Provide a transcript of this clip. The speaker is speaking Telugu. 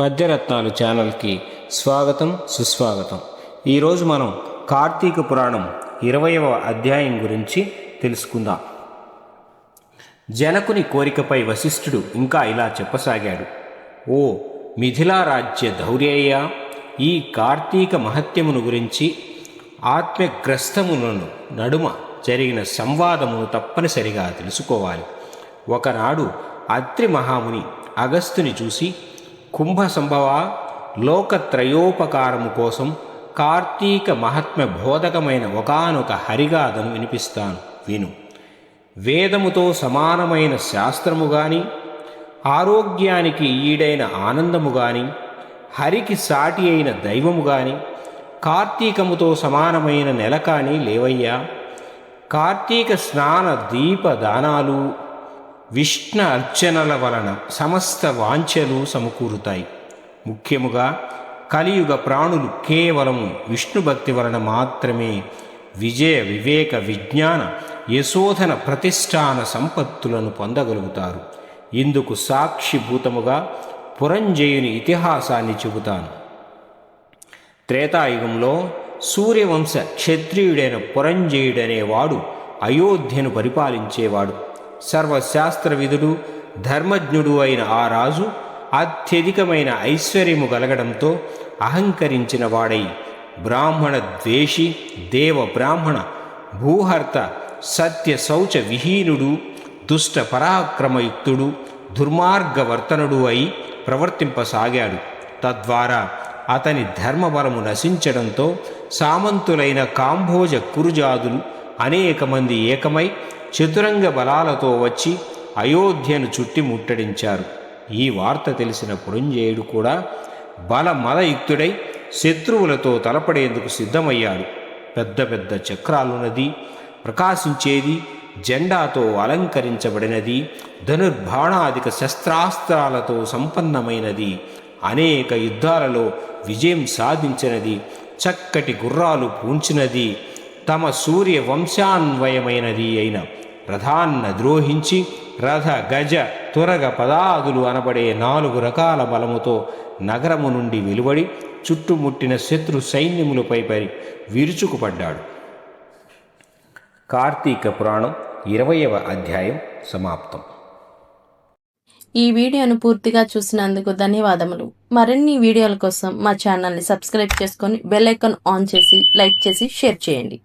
పద్యరత్నాలు ఛానల్కి స్వాగతం సుస్వాగతం. ఈరోజు మనం కార్తీక పురాణం ఇరవయవ అధ్యాయం గురించి తెలుసుకుందాం. జనకుని కోరికపై వశిష్ఠుడు ఇంకా ఇలా చెప్పసాగాడు. ఓ మిథిలా రాజ్య ఈ కార్తీక మహత్యమును గురించి ఆత్మగ్రస్తములను నడుమ జరిగిన సంవాదమును తప్పనిసరిగా తెలుసుకోవాలి. ఒకనాడు అత్రి మహాముని అగస్త్యుని చూసి కుంభ సంభవ లోకత్రయోపకారము కోసం కార్తీక మహాత్మ్య బోధకమైన ఒకానొక హరిగాథను వినిపిస్తాను. విను. వేదముతో సమానమైన శాస్త్రము గాని ఆరోగ్యానికి ఈడైన ఆనందము గాని హరికి సాటి అయిన దైవము గాని కార్తీకముతో సమానమైన నెల కానీ లేవయ్యా. కార్తీక స్నాన దీప దానాలు విష్ణు అర్చనల వలన సమస్త వాంఛలు సమకూరుతాయి. ముఖ్యముగా కలియుగ ప్రాణులు కేవలము విష్ణు భక్తి వలన మాత్రమే విజయ వివేక విజ్ఞాన యశోధన ప్రతిష్టాన సంపత్తులను పొందగలుగుతారు. ఇందుకు సాక్షిభూతముగా పురంజయుని ఇతిహాసాన్ని చెబుతాను. త్రేతాయుగంలో సూర్యవంశ క్షత్రియుడైన పురంజయుడనేవాడు అయోధ్యను పరిపాలించేవాడు. సర్వశాస్త్ర విధుడు ధర్మజ్ఞుడు అయిన ఆ రాజు అత్యధికమైన ఐశ్వర్యము కలగడంతో అహంకరించిన వాడై బ్రాహ్మణ ద్వేషి దేవ బ్రాహ్మణ భూహర్త సత్య శౌచ విహీనుడు దుష్ట పరాక్రమయుక్తుడు దుర్మార్గవర్తనుడు అయి ప్రవర్తింపసాగాడు. తద్వారా అతని ధర్మబలము నశించడంతో సామంతులైన కాంభోజ కురుజాదులు అనేక మంది ఏకమై చతురంగ బలాలతో వచ్చి అయోధ్యను చుట్టి ముట్టడించారు. ఈ వార్త తెలిసిన పురంజేయుడు కూడా బలమలయుక్తుడై శత్రువులతో తలపడేందుకు సిద్ధమయ్యాడు. పెద్ద పెద్ద చక్రాలున్నది ప్రకాశించేది జెండాతో అలంకరించబడినది ధనుర్బాణాదిక శస్త్రాస్త్రాలతో సంపన్నమైనది అనేక యుద్ధాలలో విజయం సాధించినది చక్కటి గుర్రాలు పూంచినది తమ సూర్య వంశాన్వయమైనది అయిన రథాన్న ద్రోహించి రథ గజ తురగ పదాదులు అనబడే నాలుగు రకాల బలముతో నగరము నుండి వెలువడి చుట్టుముట్టిన శత్రు సైన్యములపై పరి విరుచుకుపడ్డాడు. కార్తీక పురాణం ఇరవయవ అధ్యాయం సమాప్తం. ఈ వీడియోను పూర్తిగా చూసినందుకు ధన్యవాదములు. మరిన్ని వీడియోల కోసం మా ఛానల్ని సబ్స్క్రైబ్ చేసుకొని బెల్ ఐకాన్ ఆన్ చేసి లైక్ చేసి షేర్ చేయండి.